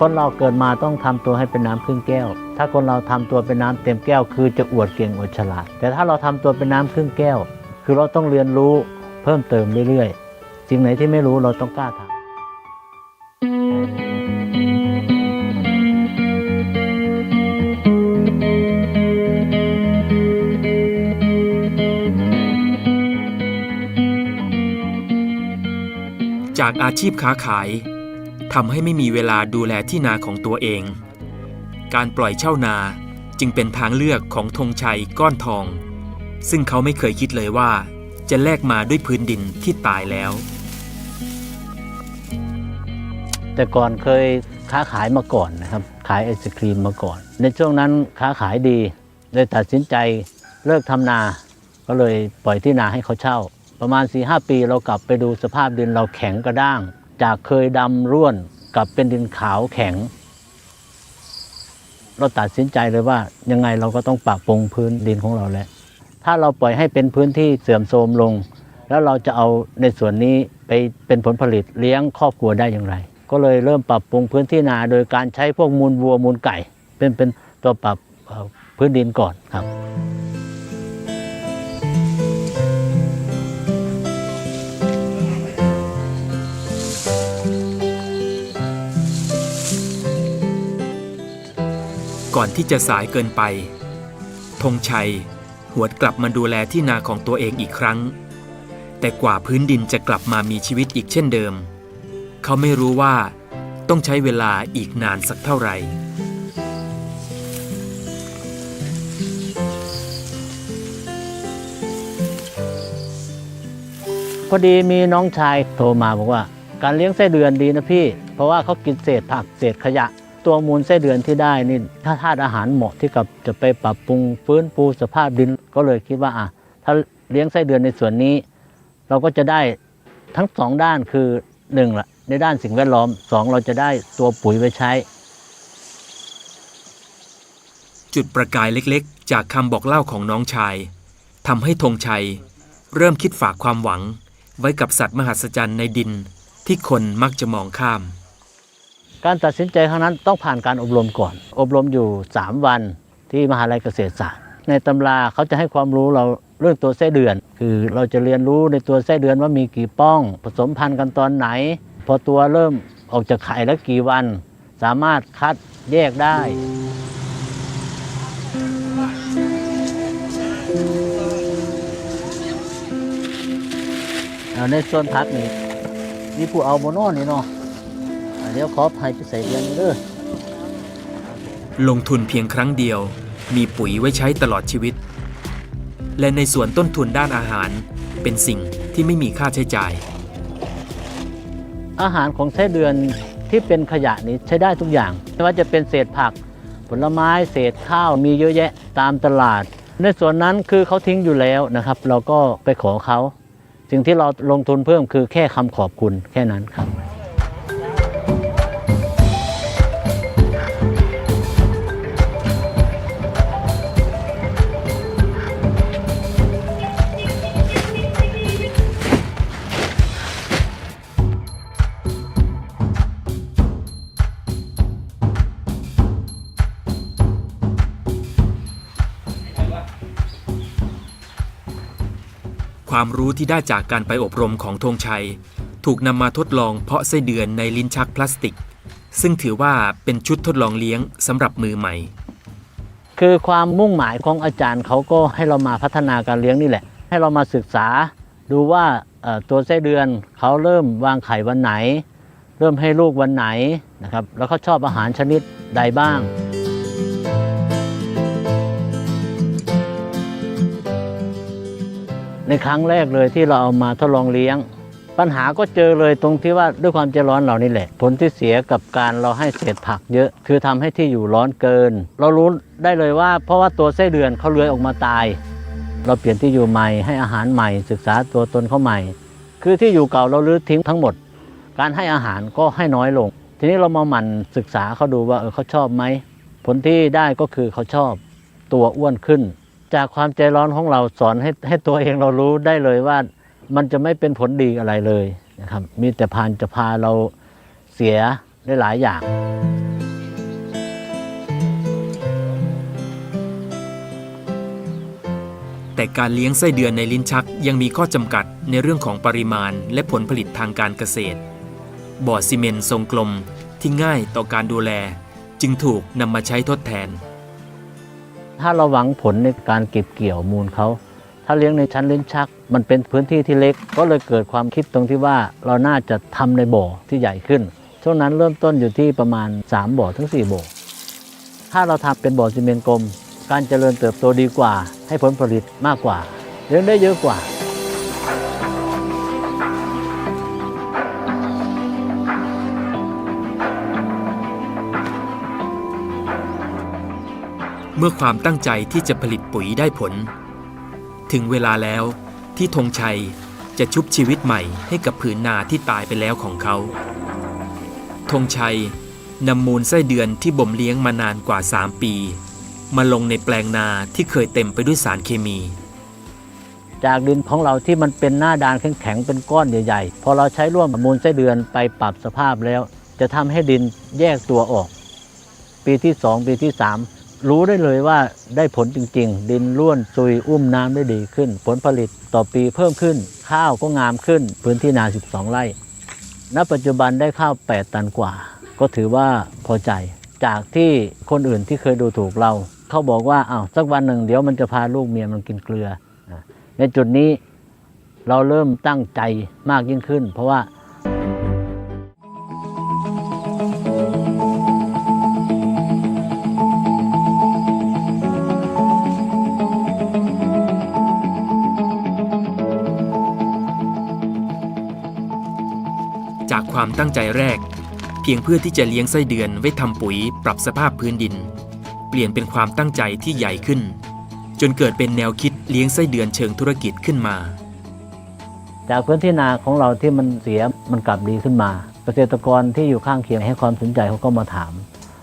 คนเราเกิดมาต้องทำตัวให้เป็นน้ำครึ่งแก้ว ถ้าคนเราทำตัวเป็นน้ำเต็มแก้ว คือจะอวดเก่งอวดฉลาด แต่ถ้าเราทำตัวเป็นน้ำครึ่งแก้ว คือเราต้องเรียนรู้เพิ่มเติมเรื่อยๆสิ่งไหนที่ไม่รู้เราต้องกล้าทำจากอาชีพค้าขาย ทำให้ไม่มีเวลาดูแลที่นาของตัวเอง การปล่อยเช่านาจึงเป็นทางเลือกของธงชัยก้อนทอง ซึ่งเขาไม่เคยคิดเลยว่า จะแลกมาด้วยพื้นดินที่ตายแล้ว แต่ก่อนเคยค้าขายมาก่อนนะครับ ขายไอศครีมมาก่อน ในช่วงนั้นค้าขายดีเลยตัดสินใจเลิกทำนา ก็เลยปล่อยที่นาให้เขาเช่า ประมาณ4ีหปีเรากลับไปดูสภาพดินเราแข็งกระด้าง จากเคยดำร่วนกับเป็นดินขาวแข็ง เราตัดสินใจเลยว่ายังไงเราก็ต้องปรับปรุงพื้นดินของเราแหละถ้าเราปล่อยให้เป็นพื้นที่เสื่อมโทรมลง แล้วเราจะเอาในส่วนนี้ไปเป็นผลผลิตเลี้ยงครอบครัวได้อย่างไร ก็เลยเริ่มปรับปรุงพื้นที่นาโดยการใช้พวกมูลวัวมูลไก่ เป็นเป็นตัวปรับพื้นดินก่อนครับ ก่อนที่จะสายเกินไป ธงชัย หวดกลับมาดูแลที่นาของตัวเองอีกครั้ง แต่กว่าพื้นดินจะกลับมามีชีวิตอีกเช่นเดิม เขาไม่รู้ว่าต้องใช้เวลาอีกนานสักเท่าไหร่พอดีมีน้องชายโทรมาบอกว่า การเลี้ยงไส้เดือนดีนะพี่ เพราะว่าเขากินเศษผักเศษขยะ ตัวมูลไส้เดือนที่ได้นี่ถ้าธาตุอาหารเหมาะที่กับจะไปปรับปรุงฟื้นฟูสภาพดินก็เลยคิดว่าอะถ้าเลี้ยงไส้เดือนในส่วนนี้ เราก็จะได้ทั้งสองด้านคือหนึ่งละในด้านสิ่งแวดล้อมสองเราจะได้ตัวปุ๋ยไว้ใช้ จุดประกายเล็กๆ จากคำบอกเล่าของน้องชายทำให้ธงชัย เริ่มคิดฝากความหวัง ไว้กับสัตว์มหัศจรรย์ในดินที่คนมักจะมองข้าม การตัดสินใจครั้งนั้นต้องผ่านการอบรมก่อน อบรมอยู่ 3 วันที่มหาลัยเกษตรศาสตร์ ในตำราเขาจะให้ความรู้เราเรื่องตัวไส้เดือน คือเราจะเรียนรู้ในตัวไส้เดือนว่ามีกี่ป้อง ผสมพันธุ์กันตอนไหน พอตัวเริ่มออกจากไข่แล้วกี่วัน สามารถคัดแยกได้ในส่วนพักนี่มีผู้เอาโมโน่นี่เนาะ เดี๋ยวขอภัยไปใส่เดือนเด้อลงทุนเพียงครั้งเดียว มีปุ๋ยไว้ใช้ตลอดชีวิต และในส่วนต้นทุนด้านอาหารเป็นสิ่งที่ไม่มีค่าใช้จ่าย อาหารของไส้เดือนที่เป็นขยะนี้ใช้ได้ทุกอย่าง ไม่ว่าจะเป็นเศษผัก ผลไม้เศษข้าวมีเยอะแยะตามตลาด ในส่วนนั้นคือเขาทิ้งอยู่แล้วนะครับ เราก็ไปขอเขาสิ่งที่เราลงทุนเพิ่มคือแค่คำขอบคุณแค่นั้นครับ ความรู้ที่ได้จากการไปอบรมของธงชัย ถูกนำมาทดลองเพาะไส้เดือนในลิ้นชักพลาสติก ซึ่งถือว่าเป็นชุดทดลองเลี้ยงสำหรับมือใหม่ คือความมุ่งหมายของอาจารย์เขาก็ให้เรามาพัฒนาการเลี้ยงนี่แหละ ให้เรามาศึกษาดูว่าตัวไส้เดือนเขาเริ่มวางไข่วันไหน เริ่มให้ลูกวันไหนนะครับแล้วเขาชอบอาหารชนิดใดบ้าง ในครั้งแรกเลยที่เราเอามาทดลองเลี้ยง ปัญหาก็เจอเลยตรงที่ว่าด้วยความใจร้อนเรานี่แหละ ผลที่เสียกับการเราให้เศษผักเยอะ คือทำให้ที่อยู่ร้อนเกิน เรารู้ได้เลยว่า เพราะว่าตัวไส้เดือนเขาเลื้อยออกมาตาย เราเปลี่ยนที่อยู่ใหม่ให้อาหารใหม่ ศึกษาตัวตนเขาใหม่ คือที่อยู่เก่าเราลื้อทิ้งทั้งหมด การให้อาหารก็ให้น้อยลง ทีนี้เรามาหมั่นศึกษาเขาดูว่าเออเขาชอบไหมผลที่ได้ก็คือเขาชอบตัวอ้วนขึ้น จากความใจร้อนของเราสอนให้ให้ตัวเองเรารู้ได้เลยว่ามันจะไม่เป็นผลดีอะไรเลยนะครับ มีแต่พานจะพาเราเสียได้หลายอย่าง แต่การเลี้ยงไส้เดือนในลิ้นชักยังมีข้อจำกัดในเรื่องของปริมาณและผลผลิตทางการเกษตร บ่อซีเมนต์ทรงกลมที่ง่ายต่อการดูแล จึงถูกนำมาใช้ทดแทน ถ้าเราหวังผลในการเก็บเกี่ยวมูลเขาถ้าเลี้ยงในชั้นลิ้นชัก มันเป็นพื้นที่ที่เล็ก ก็เลยเกิดความคิดตรงที่ว่าเราน่าจะทำในบ่อที่ใหญ่ขึ้น ช่วงนั้นเริ่มต้นอยู่ที่ประมาณ 3 บ่อถึง 4 บ่อ ถ้าเราทำเป็นบ่อซีเมนต์กลม การเจริญเติบโตดีกว่า ให้ผลผลิตมากกว่า เลี้ยงได้เยอะกว่า เมื่อความตั้งใจที่จะผลิตปุ๋ยได้ผล ถึงเวลาแล้วที่ธงชัยจะชุบชีวิตใหม่ให้กับผืนนาที่ตายไปแล้วของเขาธงชัยนำมูลไส้เดือนที่บ่มเลี้ยงมานานกว่า 3 ปี มาลงในแปลงนาที่เคยเต็มไปด้วยสารเคมี จากดินของเราที่มันเป็นหน้าดานแข็งๆเป็นก้อนใหญ่ๆ พอเราใช้ร่วมมูลไส้เดือนไปปรับสภาพแล้ว จะทำให้ดินแยกตัวออก ปีที่ 2 ปีที่ 3 รู้ได้เลยว่าได้ผลจริง ๆ ดินร่วนซุยอุ้มน้ำได้ดีขึ้น ผลผลิตต่อปีเพิ่มขึ้น ข้าวก็งามขึ้น พื้นที่นา 12 ไร่ ณ ปัจจุบันได้ข้าว 8 ตันกว่า ก็ถือว่าพอใจ จากที่คนอื่นที่เคยดูถูกเรา เขาบอกว่าอ้าวสักวันหนึ่งเดี๋ยวมันจะพาลูกเมียมันกินเกลือ ในจุดนี้เราเริ่มตั้งใจมากยิ่งขึ้น เพราะว่า ความตั้งใจแรก เพียงเพื่อที่จะเลี้ยงไส้เดือนไว้ทำปุ๋ยปรับสภาพพื้นดิน เปลี่ยนเป็นความตั้งใจที่ใหญ่ขึ้น จนเกิดเป็นแนวคิดเลี้ยงไส้เดือนเชิงธุรกิจขึ้นมา จากพื้นที่นาของเราที่มันเสียมันกลับดีขึ้นมา เกษตรกรที่อยู่ข้างเคียงให้ความสนใจเขาก็มาถาม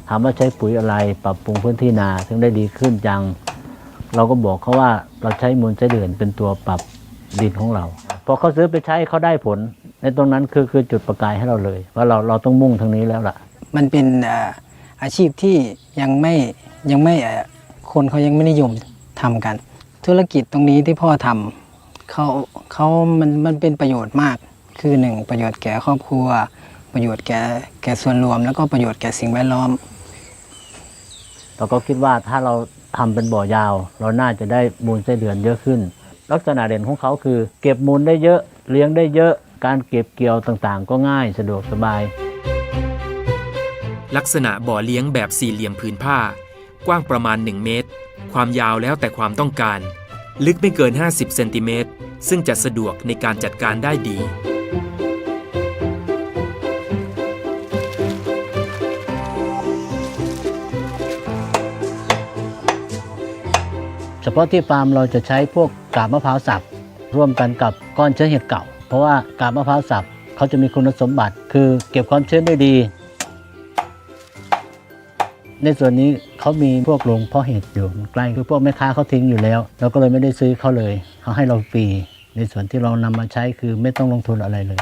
ถามว่าใช้ปุ๋ยอะไรปรับปรุงพื้นที่นาถึงได้ดีขึ้นจัง เราก็บอกเขาว่าเราใช้มูลไส้เดือนเป็นตัวปรับดินของเราพอเขาซื้อไปใช้เขาได้ผล ในตรงนั้นคือคือจุดประกายให้เราเลยว่าเราเราต้องมุ่งทางนี้แล้วล่ะ มันเป็นเอ่ออาชีพที่ยังไม่ยังไม่เอ่อคนเขายังไม่นิยมทำกัน ธุรกิจตรงนี้ที่พ่อทำเขาเขามันมันเป็นประโยชน์มากคือหนึ่งประโยชน์แก่ครอบครัว ประโยชน์แก่แก่ส่วนรวม แล้วก็ประโยชน์แก่สิ่งแวดล้อมเราก็คิดว่าถ้าเราทำเป็นบ่อยาว เราน่าจะได้มูลไส้เดือนเยอะขึ้น ลักษณะเด่นของเขาคือ เก็บมูลได้เยอะเลี้ยงได้เยอะ การเก็บเกี่ยวต่างๆ ก็ง่ายสะดวกสบาย ลักษณะบ่อเลี้ยงแบบสี่เหลี่ยมผืนผ้า กว้างประมาณ 1 เมตร ความยาวแล้วแต่ความต้องการ ลึกไม่เกิน 50 เซนติเมตร ซึ่งจะสะดวกในการจัดการได้ดีเฉพาะที่ฟาร์มเราจะใช้พวกกาบมะพร้าวสับร่วมกันกับก้อนเชื้อเห็ดเก่าเพ ราะว่ากาบมะพร้าวสับเขาจะมีคุณสมบัติคือเก็บความชื้นได้ดี ในส่วนนี้เขามีพวกโรงเพาะเห็ดอยู่ใกล้คือพวกแม่ค้าเขาทิ้งอยู่แล้ว เราก็เลยไม่ได้ซื้อเขาเลยเขาให้เราฟรีในส่วนที่เรานำมาใช้คือไม่ต้องลงทุนอะไรเลย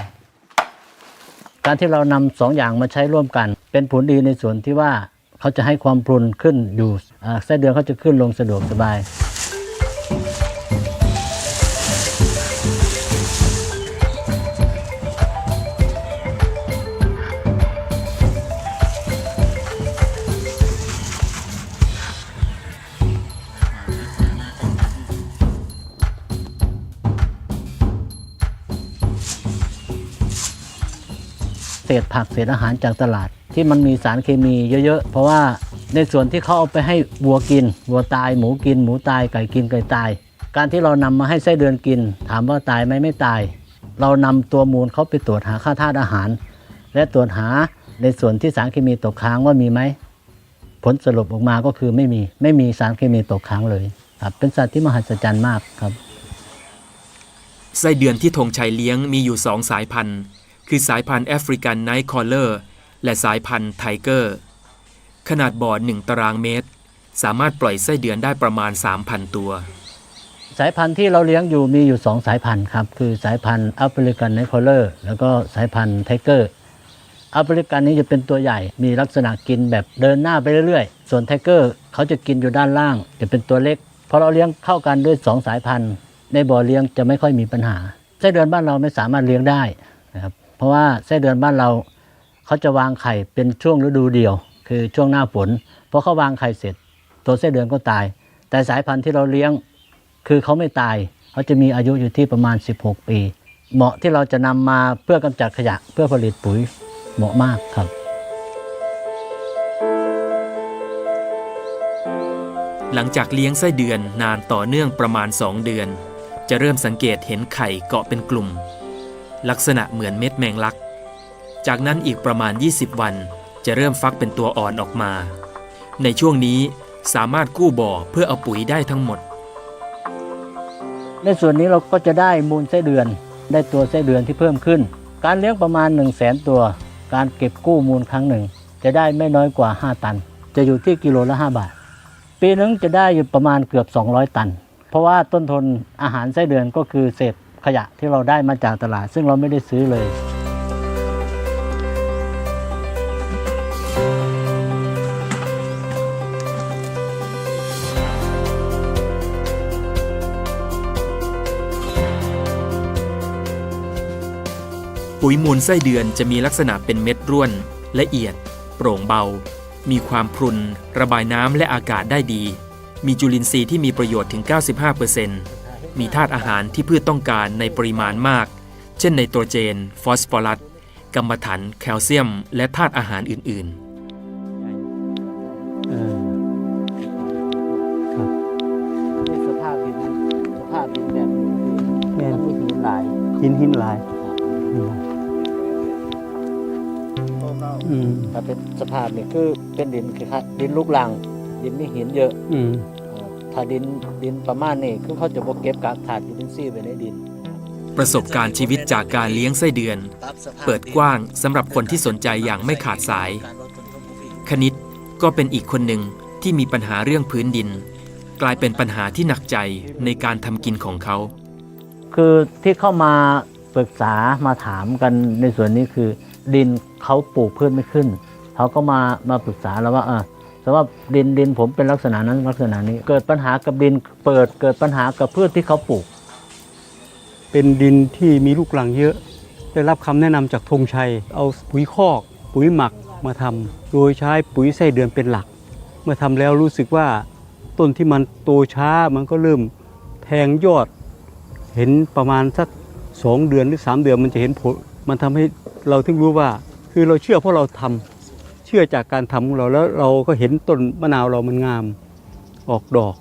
การที่เรานำสองอย่างมาใช้ร่วมกัน เป็นผลดีในส่วนที่ว่าเขาจะให้ความพรุนขึ้นอยู่อ่าไส้เดือนเขาจะขึ้นลงสะดวกสบาย ศษผักเศษอาหารจากตลาด ที่มันมีสารเคมีเยอะ ๆ เพราะว่าในส่วนที่เขาเอาไปให้วัวกิน วัวตายหมูกิน หมูตายไก่กินไก่ตาย การที่เรานำมาให้ไส้เดือนกิน ถามว่าตายไหมไม่ตาย เรานำตัวมูลเขาไปตรวจหาค่าธาตุอาหาร และตรวจหาในส่วนที่สารเคมีตกค้างว่ามีไหมผลสรุปออกมาก็คือไม่มีไม่มีสารเคมีตกค้างเลยครับเป็นสัตว์ที่มหัศจรรย์มากครับไส้เดือนที่ธงชัยเลี้ยงมีอยู่สองสายพันธุ์ คือสายพันธุ์แอฟริกันไนท์คอลเลอร์และสายพันธุ์ไทเกอร์ ขนาดบ่อหนึ่งตารางเมตร สามารถปล่อยไส้เดือนได้ประมาณ 3,000 ตัว สายพันธุ์ที่เราเลี้ยงอยู่มีอยู่ 2 สายพันธุ์ครับ คือสายพันธุ์แอฟริกันไนท์คอลเลอร์แล้วก็สายพันธุ์ไทเกอร์แอฟริกันนี้จะเป็นตัวใหญ่ มีลักษณะกินแบบเดินหน้าไปเรื่อยๆ ส่วนไทเกอร์เขาจะกินอยู่ด้านล่าง จะเป็นตัวเล็กพอเราเลี้ยงเข้ากันด้วย 2 สายพันธุ์ ในบ่อเลี้ยงจะไม่ค่อยมีปัญหาไส้เดือนบ้านเราไม่สามารถเลี้ยงได้นะครับ เพราะว่าไส้เดือนบ้านเราเขาจะวางไข่เป็นช่วงฤดูเดียว คือช่วงหน้าฝนพอเขาวางไข่เสร็จ ตัวไส้เดือนก็ตาย แต่สายพันธุ์ที่เราเลี้ยงคือเขาไม่ตายเขาจะมีอายุอยู่ที่ประมาณ 16 ปี เหมาะที่เราจะนำมาเพื่อกำจัดขยะเพื่อผลิตปุ๋ยเหมาะมากครับหลังจากเลี้ยงไส้เดือนนานต่อเนื่องประมาณ 2 เดือน จะเริ่มสังเกตเห็นไข่เกาะเป็นกลุ่ม ลักษณะเหมือนเม็ดแมงลัก จากนั้นอีกประมาณ 20 วันจะเริ่มฟักเป็นตัวอ่อนออกมา ในช่วงนี้สามารถกู้บ่อเพื่อเอาปุ๋ยได้ทั้งหมด ในส่วนนี้เราก็จะได้มูลไส้เดือน ได้ตัวไส้เดือนที่เพิ่มขึ้น การเลี้ยงประมาณ 1 0 0 0 0แสนตัว การเก็บกู้มูลครั้งหนึ่ง จะได้ไม่น้อยกว่า 5 ตัน จะอยู่ที่กิโลละ 5 บาท ปีหนึงจะได้อยู่ประมาณเกือบ 200 ตัน เพราะว่าต้นทุนอาหารไส้เดือนก็คือเศษ ขยะที่เราได้มาจากตลาด ซึ่งเราไม่ได้ซื้อเลย ปุ๋ยมูลไส้เดือนจะมีลักษณะเป็นเม็ดร่วน ละเอียด โปร่งเบา มีความพรุน ระบายน้ำและอากาศได้ดี มีจุลินทรีย์ที่มีประโยชน์ถึง 95% มีธาตุอาหารที่พืชต้องการในปริมาณมาก เช่นไนโตรเจน ฟอสฟอรัสกัมมันถัน แคลเซียม และธาตุอาหารอื่นๆเออครับนี่สภาพดินสภาพดินแบบนี้แม่นมันมีหินหลายหินหินหลายอืมถ้าเป็นสภาพนี่คือเป็นดินคือครับดินลูกลังดินมีหินเยอะ อืมเออ ถ้าดินดินประมาณนี้คือเขาจะบ่เก็บกากถาดยูรินซีย์ไว้ในดิน ประสบการณ์ชีวิตจากการเลี้ยงไส้เดือน เปิดกว้างสำหรับคนที่สนใจอย่างไม่ขาดสาย คณิตก็เป็นอีกคนหนึ่งที่มีปัญหาเรื่องพื้นดิน กลายเป็นปัญหาที่หนักใจในการทำกินของเขา คือที่เข้ามาปรึกษามาถามกันในส่วนนี้คือ ดินเขาปลูกพืชไม่ขึ้นเขาก็มามาปรึกษาแล้วว่าเออ สำหรับดินดินผมเป็นลักษณะนั้นลักษณะนี้ เกิดปัญหากับดินเปิดเกิดปัญหากับพืชที่เขาปลูก เป็นดินที่มีลูกหลังเยอะ ได้รับคำแนะนำจากธงชัย เอาปุ๋ยคอก ปุ๋ยหมักมาทำโดยใช้ปุ๋ยไส้เดือนเป็นหลัก เมื่อทำแล้วรู้สึกว่าต้นที่มันโตช้ามันก็เริ่มแทงยอด เห็นประมาณสักสองเดือนหรือสามเดือนมันจะเห็นผล มันทำให้เราถึงรู้ว่า คือเราเชื่อเพราะเราทำ ชื่อจากการทำของเราแล้วเราก็เห็นต้นมะนาวเรามันงามออกดอก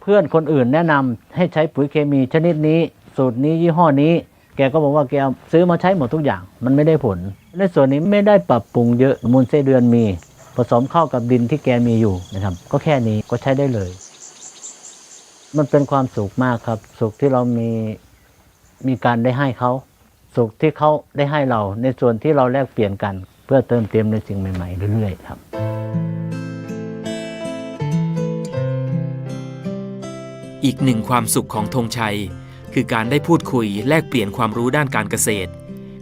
เพื่อนคนอื่นแนะนำให้ใช้ปุ๋ยเคมีชนิดนี้ สูตรนี้ยี่ห้อนี้ แกก็บอกว่าแกเอาซื้อมาใช้หมดทุกอย่าง มันไม่ได้ผล ในส่วนนี้ไม่ได้ปรับปรุงเยอะมูลไส้เดือนมี ผสมเข้ากับดินที่แกมีอยู่นะครับ ก็แค่นี้ก็ใช้ได้เลย มันเป็นความสุขมากครับ สุขที่เรามีมีการได้ให้เขา สุขที่เขาได้ให้เรา ในส่วนที่เราแลกเปลี่ยนกัน เพื่อเติมเต็มในสิ่งใหม่ๆเรื่อยๆครับอีกหนึ่งความสุขของธงชัย คือการได้พูดคุยแลกเปลี่ยนความรู้ด้านการเกษตร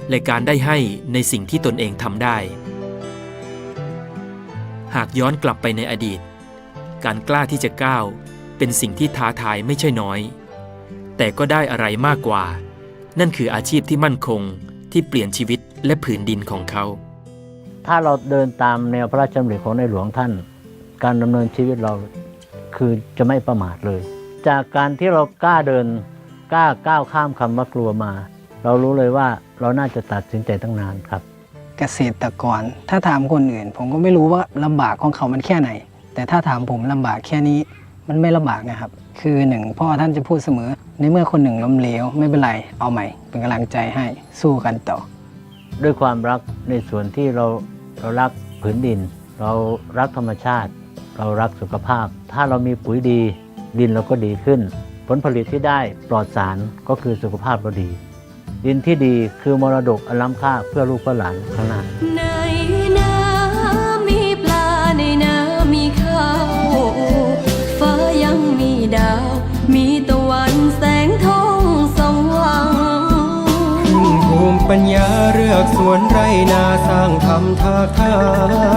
และการได้ให้ในสิ่งที่ตนเองทำได้ หากย้อนกลับไปในอดีต การกล้าที่จะก้าว เป็นสิ่งที่ท้าทายไม่ใช่น้อย แต่ก็ได้อะไรมากกว่า นั่นคืออาชีพที่มั่นคงที่เปลี่ยนชีวิตและผืนดินของเขา ถ้าเราเดินตามแนวพระราชดำริของในหลวงท่าน การดำเนินชีวิตเราคือจะไม่ประมาทเลย จากการที่เรากล้าเดินกล้าก้าวข้ามคำว่ากลัวมา เรารู้เลยว่าเราน่าจะตัดสินใจตั้งนานครับ เกษตรกรถ้าถามคนอื่น ผมก็ไม่รู้ว่าลำบากของเขามันแค่ไหน แต่ถ้าถามผมลำบากแค่นี้มันไม่ลำบากนะครับ คือหนึ่งพ่อท่านจะพูดเสมอ ในเมื่อคนหนึ่งล้มเหลวไม่เป็นไรเอาใหม่ เป็นกำลังใจให้สู้กันต่อ ด้วยความรักในส่วนที่เราเรารักผืนดิน เรารักธรรมชาติ เรารักสุขภาพ ถ้าเรามีปุ๋ยดี ดินเราก็ดีขึ้น ผลผลิตที่ได้ปลอดสารก็คือสุขภาพเราดี ดินที่ดีคือมรดกอันล้ำค่าเพื่อลูกเพื่อหลานข้างหน้าในน้ำมีปลาในน้ำมีข้าว เลือกสวนไรนาสร้างทำทากทา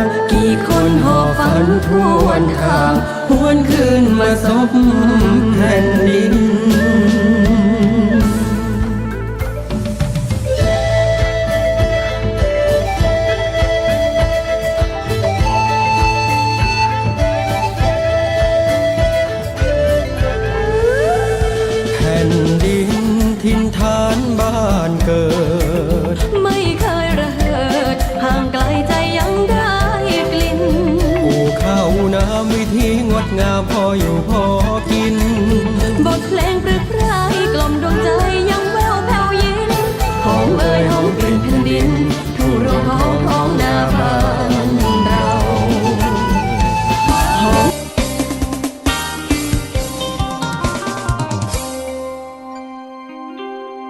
งกี่คนหอบฝันทวนทางหวนคืนมาซบแผ่นดินแผ่นดิน